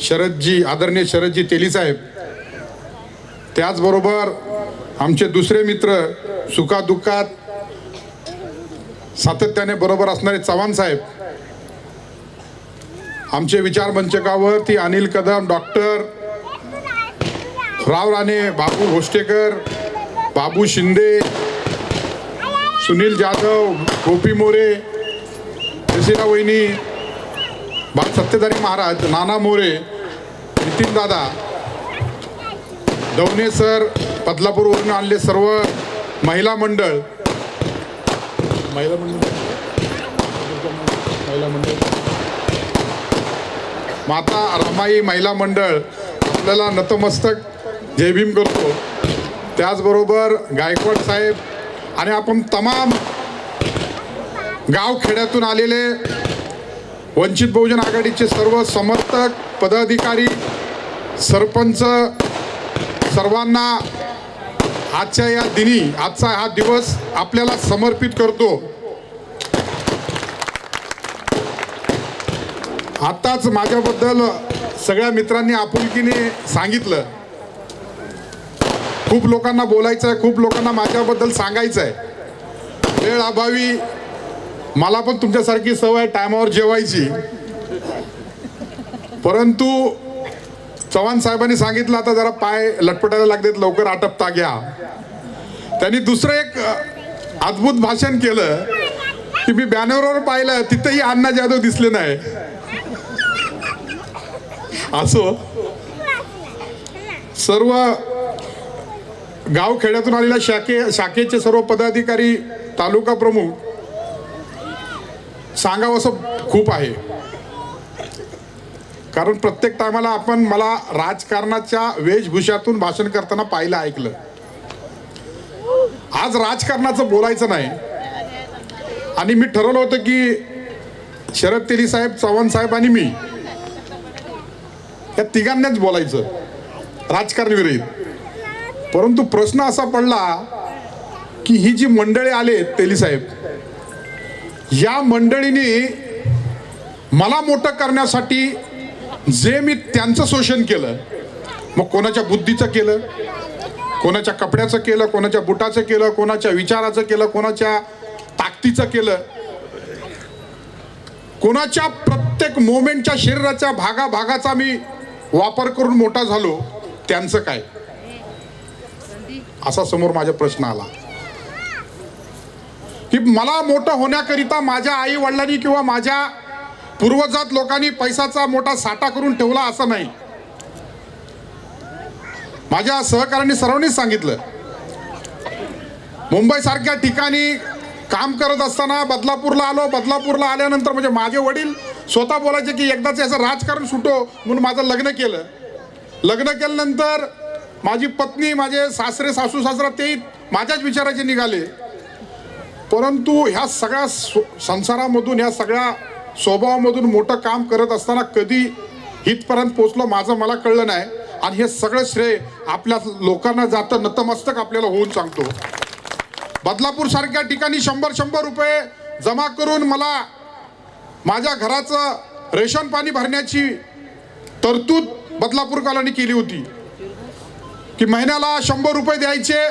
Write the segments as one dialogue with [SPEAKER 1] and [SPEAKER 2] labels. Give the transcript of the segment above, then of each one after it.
[SPEAKER 1] शरदजी आदरणीय शरदजी तेली साहेब त्याचबरोबर आमचे दुसरे मित्र सुखादुःखात सातत्याने बरोबर असणारे चव्हाण साहेब आमचे विचार मंचकावरती अनिल कदम डॉक्टर राव राणे बाबू घोष्टेकर बाबू शिंदे सुनील जाधव गोपी मोरे जसिरा वहिनी बाळ सत्यधारी महाराज नाना मोरे नितीन दादा दवणे सर बदलापूरवरून आणले सर्व महिला मंडळ. महिला मंडळ? महिला मंडळ. माता रामाई महिला मंडळ आपल्याला नतमस्तक जयभीम करतो. त्याचबरोबर गायकवाड साहेब आणि आपण तमाम गाव खेड्यातून आलेले वंचित बहुजन आघाडीचे सर्व समर्थक पदाधिकारी सरपंच सर्वांना आजच्या या दिनी आजचा हा दिवस आपल्याला समर्पित करतो. आताच माझ्याबद्दल सगळ्या मित्रांनी आपुलकीने सांगितलं. खूप लोकांना बोलायचं आहे खूप लोकांना माझ्याबद्दल सांगायचं आहे वेळ अभावी मला पण तुमच्यासारखी सवय टायमावर जेवायची. परंतु चव्हाण साहेबांनी सांगितलं आता जरा पाय लटपटायला लागलेत लवकर आटपता घ्या. त्यांनी दुसरं एक अद्भुत भाषण केलं की मी बॅनरवर पाहिलं तिथेही अण्णा जाधव दिसले नाही. असो. सर्व गाव खेड्यातून आलेल्या शाखे शाखेचे सर्व पदाधिकारी तालुका प्रमुख सांगावं असं खूप आहे. कारण प्रत्येक टायमाला आपण मला राजकारणाच्या वेशभूषातून भाषण करताना पाहिलं ऐकलं. आज राजकारणाचं बोलायचं नाही. आणि मी ठरवलं होतं की शरद तेली साहेब चव्हाण साहेब आणि मी या तिघांनाच बोलायचं राजकारणविरहित परंतु प्रश्न असा पडला की ही जी मंडळी आले तेली साहेब या मंडळीने मला मोठं करण्यासाठी जे मी त्यांचं शोषण केलं मग कोणाच्या बुद्धीचं केलं कोणाच्या कपड्याचं केलं कोणाच्या बुटाचं केलं कोणाच्या विचाराचं केलं कोणाच्या ताकदीचं केलं कोणाच्या प्रत्येक मोमेंटच्या शरीराच्या भागा भागाचा मी वापर करून मोठा झालो त्यांचं काय? असा समोर माझा प्रश्न आला. की मला मोठं होण्याकरिता माझ्या आई वडिलांनी किंवा माझ्या पूर्वजात लोकांनी पैसाचा मोठा साठा करून ठेवला असं नाही. माझ्या सहकाऱ्यांनी सर्वांनीच सांगितलं. मुंबई सारख्या ठिकाणी काम करत असताना बदलापूरला आलो. बदलापूरला आल्यानंतर म्हणजे माझे वडील स्वतः बोलायचे की एकदाच याचं राजकारण सुटो म्हणून माझं लग्न केलं. लग्न केल्यानंतर माझी पत्नी माझे सासरे सासू सासरा तेही माझ्याच विचाराचे निघाले. परंतु ह्या सगळ्या संसारामधून ह्या सगळ्या स्वभावामधून मोठं काम करत असताना कधी इथपर्यंत पोचलो माझं मला कळलं नाही. आणि हे सगळं श्रेय आपल्या लोकांना जातं नतमस्तक आपल्याला होऊन सांगतो. बदलापूर सारख्या ठिकाणी शंभर शंभर रुपये जमा करून मला माझ्या घराचं रेशन पाणी भरण्याची तरतूद बदलापूरकरांनी केली होती. की महिन्याला शंभर रुपये द्यायचे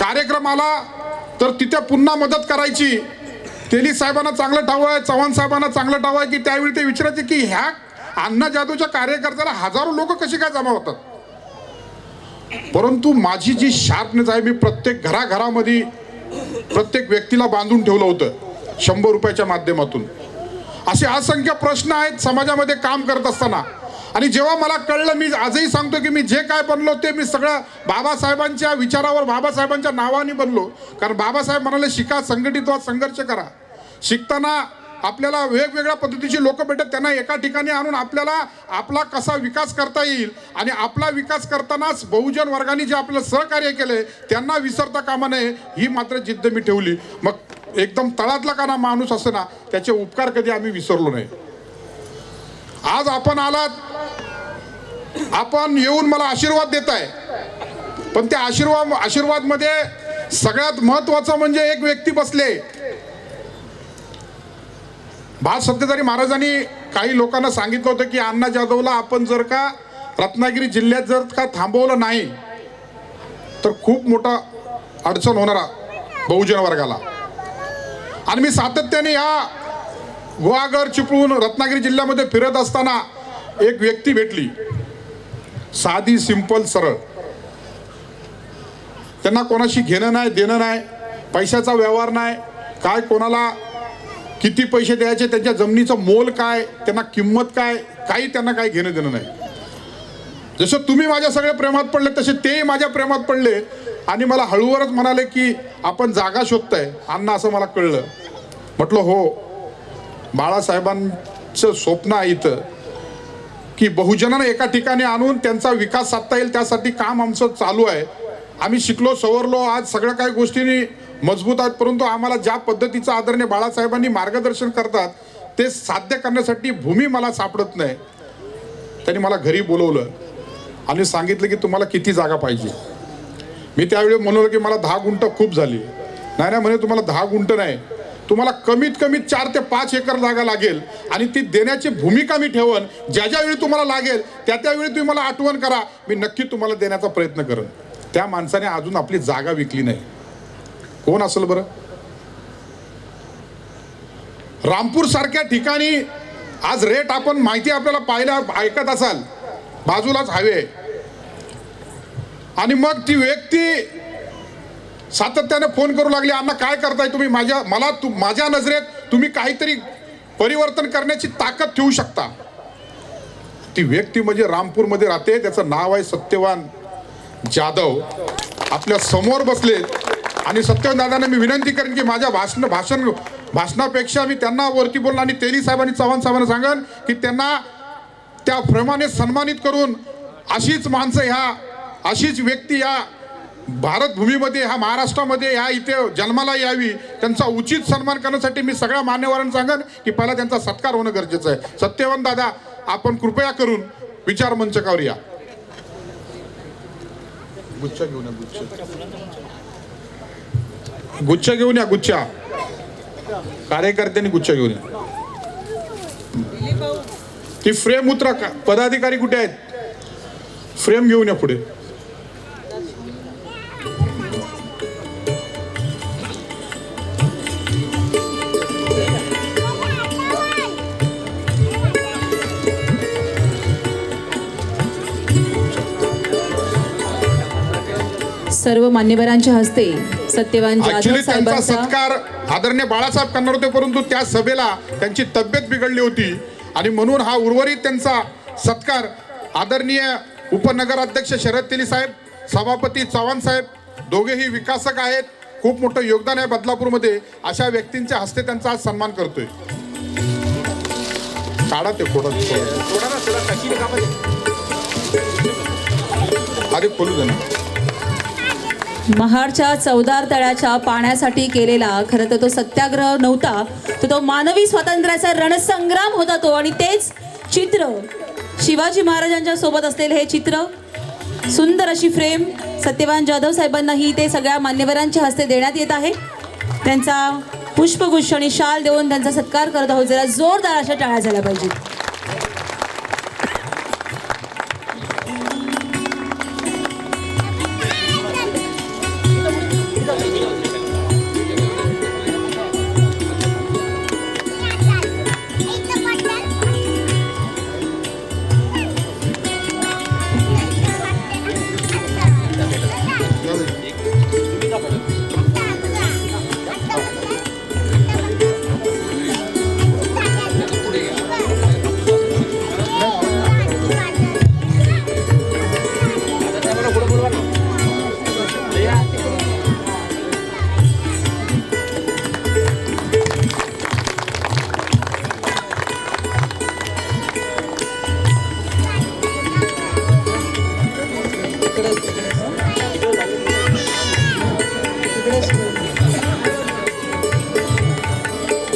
[SPEAKER 1] कार्यक्रमाला तर तिथे पुन्हा मदत करायची. तेली साहेबांना चांगलं ठाव आहे चव्हाण साहेबांना चांगलं ठाव आहे की त्यावेळी ते विचारायचे की ह्या अण्णा जाधवच्या कार्यकर्त्याला हजारो लोक कसे काय जमा होतात? परंतु माझी जी शार्पनेस आहे मी प्रत्येक घराघरामध्ये प्रत्येक व्यक्तीला बांधून ठेवलं होतं शंभर रुपयाच्या माध्यमातून. असे असंख्य प्रश्न आहेत समाजामध्ये काम करत असताना. आणि जेव्हा मला कळलं मी आजही सांगतो की मी जे काय बनलो ते मी सगळं बाबासाहेबांच्या विचारावर बाबासाहेबांच्या नावाने बनलो. कारण बाबासाहेब म्हणाले शिका संघटित व्हा संघर्ष करा. शिकताना आपल्याला वेगवेगळ्या पद्धतीची लोक भेटत त्यांना एका ठिकाणी आणून आपल्याला आपला कसा विकास करता येईल आणि आपला विकास करतानाच बहुजन वर्गाने जे आपलं सहकार्य केले त्यांना विसरता कामा नये ही मात्र जिद्द मी ठेवली. मग एकदम तळातला का ना माणूस असे ना त्याचे उपकार कधी आम्ही विसरलो नाही. आज आपण आलात आपण येऊन मला आशीर्वाद देत आहे पण त्या आशीर्वाद आशीर्वादमध्ये सगळ्यात महत्वाचं म्हणजे एक व्यक्ती बसले. बाळ सत्यधारी महाराजांनी काही लोकांना सांगितलं होतं की अण्णा जाधवला आपण जर का रत्नागिरी जिल्ह्यात जर का थांबवलं नाही तर खूप मोठा अडचण होणार बहुजन वर्गाला. आणि मी सातत्याने या गुहागर चिपळून रत्नागिरी जिल्ह्यामध्ये फिरत असताना एक व्यक्ती भेटली. साधी सिंपल सरळ. त्यांना कोणाशी घेणं नाही देणं नाही पैशाचा व्यवहार नाही काय कोणाला किती पैसे द्यायचे त्यांच्या जमिनीचं मोल काय त्यांना किंमत काय काही त्यांना काही घेणं देणं नाही. जसं तुम्ही माझ्या सगळ्या प्रेमात पडले तसे तेही माझ्या प्रेमात पडले आणि मला हळूवरच म्हणाले की आपण जागा शोधताय. अण्णा असं मला कळलं. म्हटलं हो बाळासाहेबांचं स्वप्न आहे इथं की बहुजनांना एका ठिकाणी आणून त्यांचा विकास साधता येईल त्यासाठी काम आमचं चालू आहे. आम्ही शिकलो सवरलो आज सगळ्या काही गोष्टींनी मजबूत आहेत परंतु आम्हाला ज्या पद्धतीचं आदरणीय बाळासाहेबांनी मार्गदर्शन करतात ते साध्य करण्यासाठी भूमी मला सापडत नाही. त्यांनी मला घरी बोलवलं आणि सांगितलं की तुम्हाला किती जागा पाहिजे. मी त्यावेळी म्हणलो की मला दहा गुंट खूप झाली. नाही नाही म्हणे तुम्हाला दहा गुंट नाही. तुम्हाला कमीत कमी चार ते पाच एकर जागा लागेल आणि ती देण्याची भूमिका मी ठेवन ज्या ज्या वेळी तुम्हाला लागेल त्या त्यावेळी तुम्ही मला आठवण करा. मी नक्की तुम्हाला देण्याचा प्रयत्न करेन. त्या माणसाने अजून आपली जागा विकली नाही. कोण असेल बरं? रामपूर सारख्या ठिकाणी आज रेट आपण माहिती आपल्याला पाहिला ऐकत असाल. बाजूलाच हवे. आहे. आणि मग ती व्यक्ती सातत्याने फोन करू लागले अण्णा काय करताय तुम्ही? माझ्या मला तु माझ्या नजरेत तुम्ही काहीतरी परिवर्तन करण्याची ताकद ठेवू शकता. ती व्यक्ती म्हणजे रामपूरमध्ये राहते त्याचं नाव आहे सत्यवान जाधव. आपल्यासमोर बसले. आणि सत्यवान दादांना मी विनंती करेन की माझ्या भाषण भाषण भाषणापेक्षा मी त्यांना वरती बोलणं आणि तेली साहेबांनी चव्हाण साहेबांना सांगेन की त्यांना त्याप्रमाणे सन्मानित करून अशीच माणसं ह्या अशीच व्यक्ती या भारत भूमीमध्ये ह्या महाराष्ट्रामध्ये ह्या इथे जन्माला यावी त्यांचा उचित सन्मान करण्यासाठी मी सगळ्या मान्यवरांना सांगेन की पहिला त्यांचा सत्कार होणं गरजेचं आहे. सत्यवान दादा आपण कृपया करून विचार मंचकावर या गुच्छ घेऊन या गुच्छ. गुच्छा घेऊन या गुच्छा. कार्यकर्त्यांनी गुच्छ घेऊन या. ती फ्रेम उतरा पदाधिकारी कुठे आहेत? फ्रेम घेऊन या पुढे.
[SPEAKER 2] सर्व मान्यवरांच्या हस्ते सत्यवान जाधव
[SPEAKER 1] ऍक्च्युली त्यांचा
[SPEAKER 2] साहेबांचा
[SPEAKER 1] सत्कार आदरणीय बाळासाहेब करणार होते परंतु त्या सभेला त्यांची तब्येत बिघडली होती. आणि म्हणून हा उर्वरित त्यांचा सत्कार आदरणीय उपनगराध्यक्ष शरद तेली साहेब सभापती चव्हाण साहेब दोघेही विकासक आहेत. खूप मोठं योगदान आहे बदलापूरमध्ये. अशा व्यक्तींच्या हस्ते त्यांचा आज सन्मान करतोय. काढा ते फोडा अरे खोलू दे ना.
[SPEAKER 2] महाडच्या चौदार तळ्याच्या पाण्यासाठी केलेला खरं तर तो सत्याग्रह नव्हता तर तो मानवी स्वातंत्र्याचा रणसंग्राम होता तो. आणि तेच चित्र शिवाजी महाराजांच्या सोबत असलेले हे चित्र सुंदर अशी फ्रेम सत्यवान जाधव साहेबांनाही ते सगळ्या मान्यवरांच्या हस्ते देण्यात येत आहे. त्यांचा पुष्पगुच्छ आणि शाल देऊन त्यांचा सत्कार करत आहोत. जरा जोरदार अशा टाळ्या झाल्या पाहिजेत.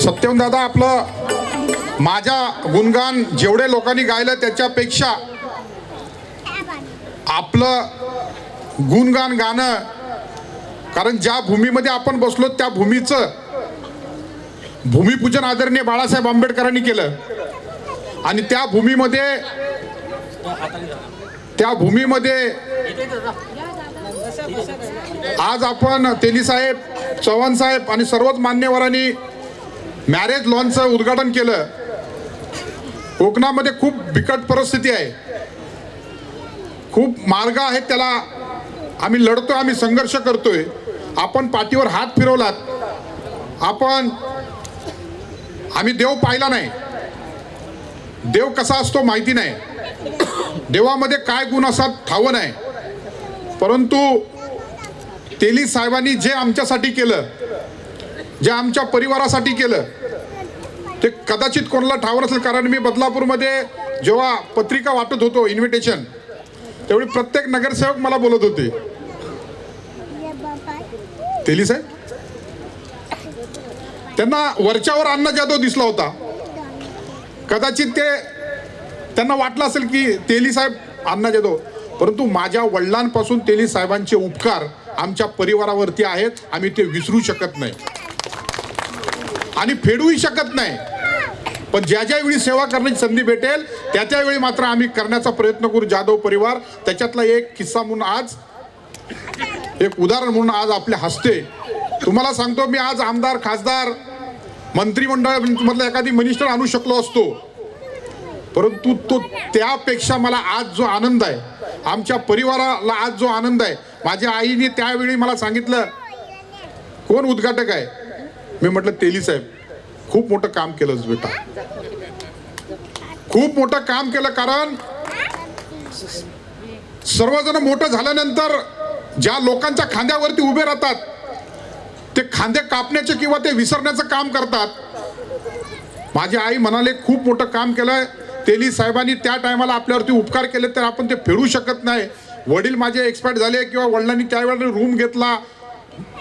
[SPEAKER 1] सत्यम दादा आपलं माझ्या गुणगान जेवढे लोकांनी गायलं त्याच्यापेक्षा आपलं गुणगान गाणं कारण ज्या भूमीमध्ये आपण बसलो त्या भूमीचं भूमिपूजन आदरणीय बाळासाहेब आंबेडकरांनी केलं. आणि त्या भूमीमध्ये त्या भूमीमध्ये आज आपण तेलीसाहेब चव्हाण साहेब आणि सर्वच मान्यवरांनी मॅरेज लॉनचं उद्घाटन केलं. कोकणामध्ये खूप बिकट परिस्थिती आहे. खूप मार्ग आहेत त्याला आम्ही लढतोय आम्ही संघर्ष करतोय. आपण पाठीवर हात फिरवलात. आपण आम्ही देव पाहिला नाही. देव कसा असतो माहिती नाही. देवामध्ये काय गुण असतात ठाव नाही. परंतु तेली साहेबांनी जे आमच्यासाठी केलं जे आमच्या परिवारासाठी केलं ते कदाचित कोणाला ठाव नसेल. कारण मी बदलापूरमध्ये जेव्हा पत्रिका वाटत होतो इन्व्हिटेशन त्यावेळी प्रत्येक नगरसेवक मला बोलत होते. तेली साहेब? त्यांना वरच्यावर अण्णा जाधव दिसला होता. कदाचित ते त्यांना वाटलं असेल की तेली साहेब अण्णा जाधव परंतु माझ्या वडिलांपासून तेली साहेबांचे उपकार आमच्या परिवारावरती आहेत. आम्ही ते विसरू शकत नाही. आणि फेडूही शकत नाही. पण ज्या ज्या वेळी सेवा करण्याची संधी भेटेल त्या त्यावेळी मात्र आम्ही करण्याचा प्रयत्न करू जाधव परिवार. त्याच्यातला एक किस्सा म्हणून आज एक उदाहरण म्हणून आज आपले हस्ते. तुम्हाला सांगतो मी आज आमदार खासदार मंत्रिमंडळ मधला एखादी मिनिस्टर आणू शकलो असतो. परंतु तो त्यापेक्षा मला आज जो आनंद आहे आमच्या परिवाराला आज जो आनंद आहे माझ्या आईने त्यावेळी मला सांगितलं कोण उद्घाटक आहे? मी म्हटलं तेली साहेब खूप मोठं काम केलं बेटा. खूप मोठं काम केलं कारण सर्वजण मोठं झाल्यानंतर ज्या लोकांच्या खांद्यावरती उभे राहतात ते खांदे कापण्याचे किंवा ते विसरण्याचं काम करतात. माझी आई म्हणाले खूप मोठं काम केलंय तेली साहेबांनी त्या टायमाला आपल्यावरती उपकार केले तर आपण ते फेडू शकत नाही. वडील माझे एक्सपायर झाले किंवा वडिलांनी त्यावेळेला रूम घेतला.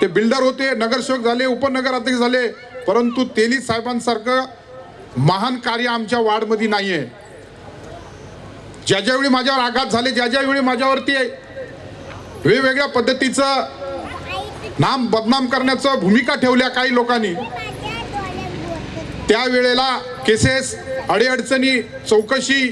[SPEAKER 1] ते बिल्डर होते नगरसेवक झाले उपनगराध्यक्ष झाले. परंतु तेली साहेबांसारखं महान कार्य आमच्या वार्डमध्ये नाही आहे ज्या ज्यावेळी माझ्यावर आघात झाले ज्या ज्यावेळी माझ्यावरती वेगवेगळ्या पद्धतीचं नाम बदनाम करण्याचं भूमिका ठेवल्या काही लोकांनी त्यावेळेला केसेस अडीअडचणी चौकशी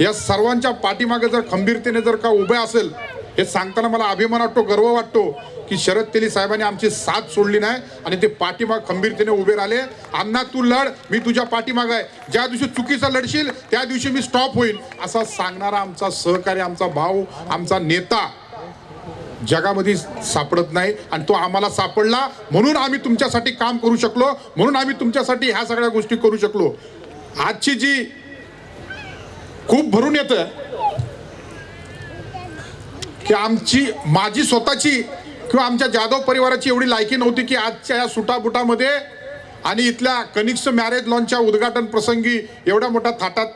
[SPEAKER 1] या सर्वांच्या पाठीमागे जर खंबीरतेने जर का उभे असेल हे सांगताना मला अभिमान वाटतो गर्व वाटतो की शरद तेली साहेबांनी आमची साथ सोडली नाही आणि ते पाठीमाग खंबीरतेने उभे राहिले. अण्णा तू लढ मी तुझ्या पाठीमाग आहे. ज्या दिवशी चुकीचा लढशील त्या दिवशी मी स्टॉप होईल असा सांगणारा आमचा सहकारी आमचा भाऊ आमचा नेता जगामध्ये सापडत नाही आणि तो आम्हाला सापडला म्हणून आम्ही तुमच्यासाठी काम करू शकलो म्हणून आम्ही तुमच्यासाठी ह्या सगळ्या गोष्टी करू शकलो. आजची जी खूप भरून येतं की आमची माझी स्वतःची किंवा आमच्या जाधव परिवाराची एवढी लायकी नव्हती की आजच्या या सुटाबुटामध्ये आणि इथल्या कनिक्स मॅरेज लॉनच्या उद्घाटन प्रसंगी एवढ्या मोठा थाटात.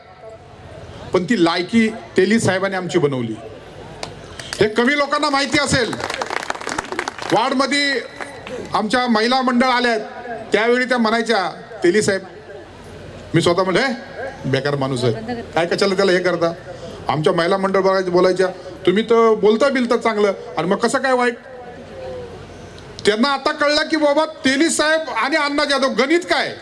[SPEAKER 1] पण ती लायकी तेली साहेबांनी आमची बनवली. हे कमी लोकांना माहिती असेल. वार्डमध्ये आमच्या महिला मंडळ आल्यात त्यावेळी त्या म्हणायच्या तेली साहेब मी स्वतः म्हणलं बेकार माणूस आहे. काय कशाला त्याला हे करता? आमच्या महिला मंडळ बघायच्या बोलायच्या तुम्ही तर बोलता बिलता चांगलं आणि मग कसं काय वाईट? त्यांना आता कळलं की बाबा तेली साहेब आणि अण्णा जाधव गणित काय?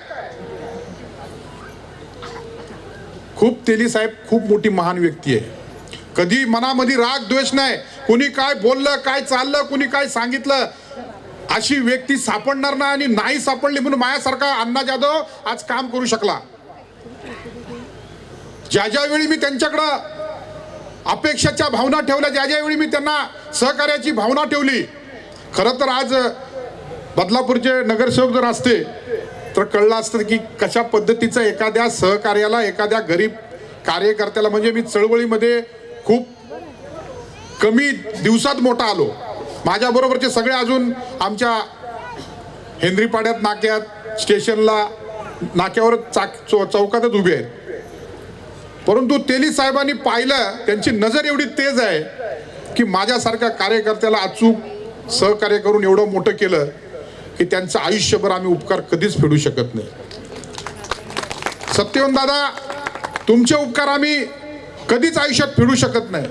[SPEAKER 1] खूप तेली साहेब खूप मोठी महान व्यक्ती आहे. कधी मनामध्ये राग द्वेष नाही. कुणी काय बोललं काय चाललं कुणी काय सांगितलं अशी व्यक्ती सापडणार नाही आणि नाही सापडली म्हणून माझ्यासारखा अण्णा जाधव आज काम करू शकला. ज्या ज्या वेळी मी त्यांच्याकडं अपेक्षाच्या भावना ठेवल्या ज्या ज्या वेळी मी त्यांना सहकार्याची भावना ठेवली खरं तर आज बदलापूरचे नगरसेवक जर असते तर कळलं असतं की कशा पद्धतीचं एखाद्या सहकार्याला एखाद्या गरीब कार्यकर्त्याला म्हणजे मी चळवळीमध्ये खूप कमी दिवसात मोठा आलो. माझ्याबरोबरचे सगळे अजून आमच्या हेनरीपाड्यात नाक्यात स्टेशनला नाक्यावर चाक चौ चौकातच उभे आहेत. परंतु तेली साहेबांनी पाहिलं त्यांची नजर एवढी तेज आहे की माझ्यासारख्या कार्यकर्त्याला अचूक सहकार्य करून एवढं मोठं केलं की त्यांचं आयुष्यभर आम्ही उपकार कधीच फेडू शकत नाही. सत्यवंत दादा तुमचे उपकार आम्ही कधीच आयुष्यात फिरू शकत नाही.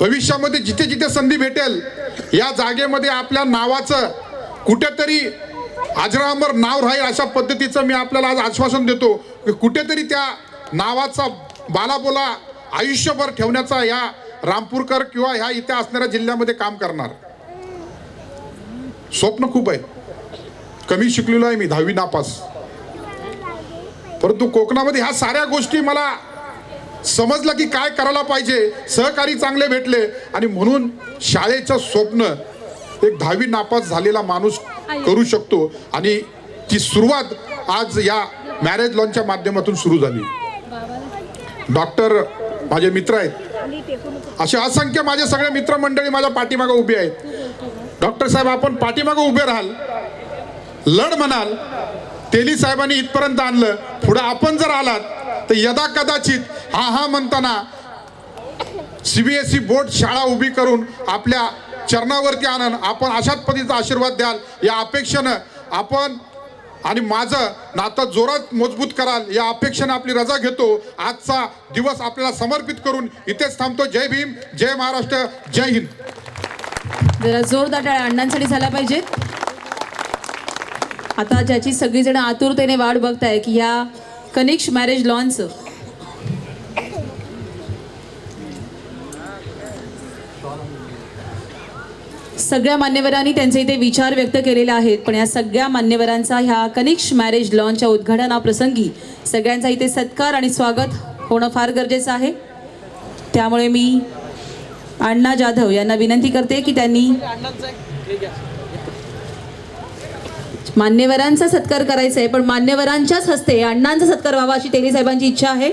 [SPEAKER 1] भविष्यामध्ये जिथे जिथे संधी भेटेल या जागेमध्ये आपल्या नावाचं कुठेतरी अजरामर नाव राहील अशा पद्धतीचं मी आपल्याला आज आश्वासन देतो की कुठेतरी त्या नावाचा बालाबोला आयुष्यभर ठेवण्याचा या रामपूरकर किंवा ह्या इथे असणाऱ्या जिल्ह्यामध्ये काम करणार. स्वप्न खूप आहे. कमी शिकलेलो आहे मी दहावी नापास. परंतु कोकणामध्ये ह्या साऱ्या गोष्टी मला समजलं की काय करायला पाहिजे सहकारी चांगले भेटले आणि म्हणून शाळेचं स्वप्न एक दहावी नापास झालेला माणूस करू शकतो आणि ती सुरुवात आज या मॅरेज लॉनच्या माध्यमातून सुरू झाली. डॉक्टर माझे मित्र आहेत. असे असंख्य माझे सगळे मित्रमंडळी माझ्या पाठीमागे उभे आहेत. डॉक्टर साहेब आपण पाठीमागे उभे राहाल. लढ म्हणाल. तेली साहेबांनी इथपर्यंत आणलं. पुढे आपण जर आलात तर यदा कदाचित हा हा म्हणताना सीबीएसई बोर्ड शाळा उभी करून आपल्या चरणावरती आणन. आपण अशाच पद्धतीचा आशीर्वाद द्याल. या अपेक्षेनं आपण आणि माझं नातं जोरात मजबूत कराल. या अपेक्षेनं आपली रजा घेतो. आजचा दिवस आपल्याला समर्पित करून इथेच थांबतो. जय भीम जय महाराष्ट्र जय हिंद.
[SPEAKER 2] जरा जोरदार टाळ्या अण्णांसाठी झाल्या पाहिजेत आता ज्याची सगळीजण आतुरतेने वाट बघताय की या कनिक्ष मॅरेज लॉनचं सगळ्या मान्यवरांनी त्यांचे इथे विचार व्यक्त केलेले आहेत. पण या सगळ्या मान्यवरांचा ह्या कनिक्ष मॅरेज लॉनच्या उद्घाटनाप्रसंगी सगळ्यांचा इथे सत्कार आणि स्वागत होणं फार गरजेचं आहे. त्यामुळे मी अण्णा जाधव यांना विनंती करते की त्यांनी मान्यवरांचा सत्कार करायचा आहे. पण मान्यवरांच्याच हस्ते अण्णांचा सत्कार व्हावा अशी तेली साहेबांची इच्छा आहे.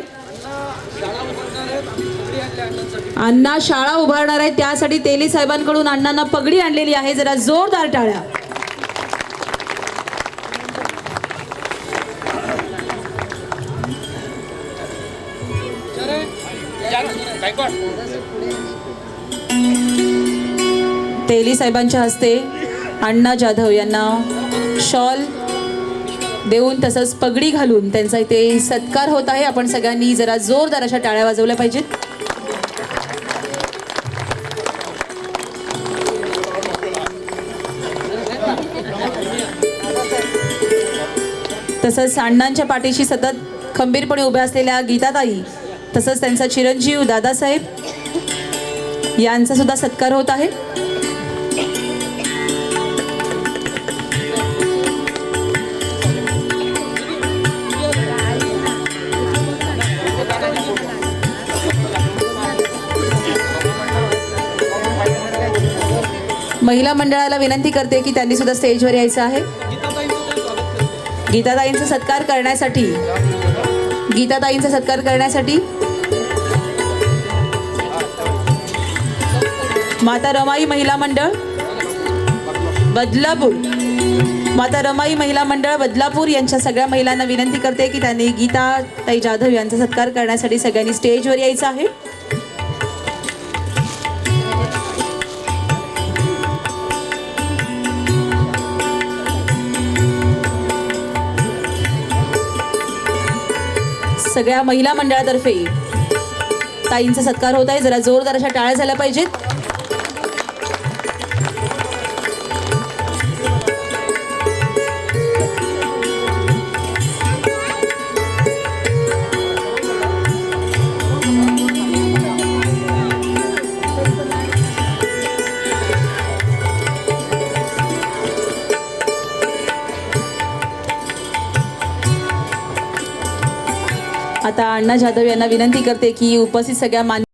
[SPEAKER 2] अण्णा शाळा उभारणार आहे त्यासाठी तेली साहेबांकडून अण्णांना पगडी आणलेली आहे. जरा जोरदार टाळ्या. तेली साहेबांच्या हस्ते अण्णा जाधव यांना शॉल देऊन तसंच पगडी घालून त्यांचा इथे सत्कार होत आहे. आपण सगळ्यांनी जरा जोरदार अशा टाळ्या वाजवल्या पाहिजेत. तसंच अण्णांच्या पाठीशी सतत खंबीरपणे उभ्या असलेल्या गीताताई तसंच त्यांचा चिरंजीव दादासाहेब यांचा सुद्धा सत्कार होत आहे. महिला मंडळाला विनंती करते की त्यांनी सुद्धा स्टेजवर यायचं आहे. गीताताईंचा सत्कार करण्यासाठी. गीताताईंचा सत्कार करण्यासाठी. माता रमाई महिला मंडळ बदलापूर. माता रमाई महिला मंडळ बदलापूर यांच्या सगळ्या महिलांना विनंती करते की त्यांनी गीता ताई जाधव यांचा सत्कार करण्यासाठी सगळ्यांनी स्टेजवर यायचं आहे. सगळ्या महिला मंडळातर्फे ताईंचा सत्कार होत आहे. जरा जोरदार अशा टाळ्या झाल्या पाहिजेत. अण्णा जाधव यांना विनंती करते की उपस्थित सगळ्या मान्य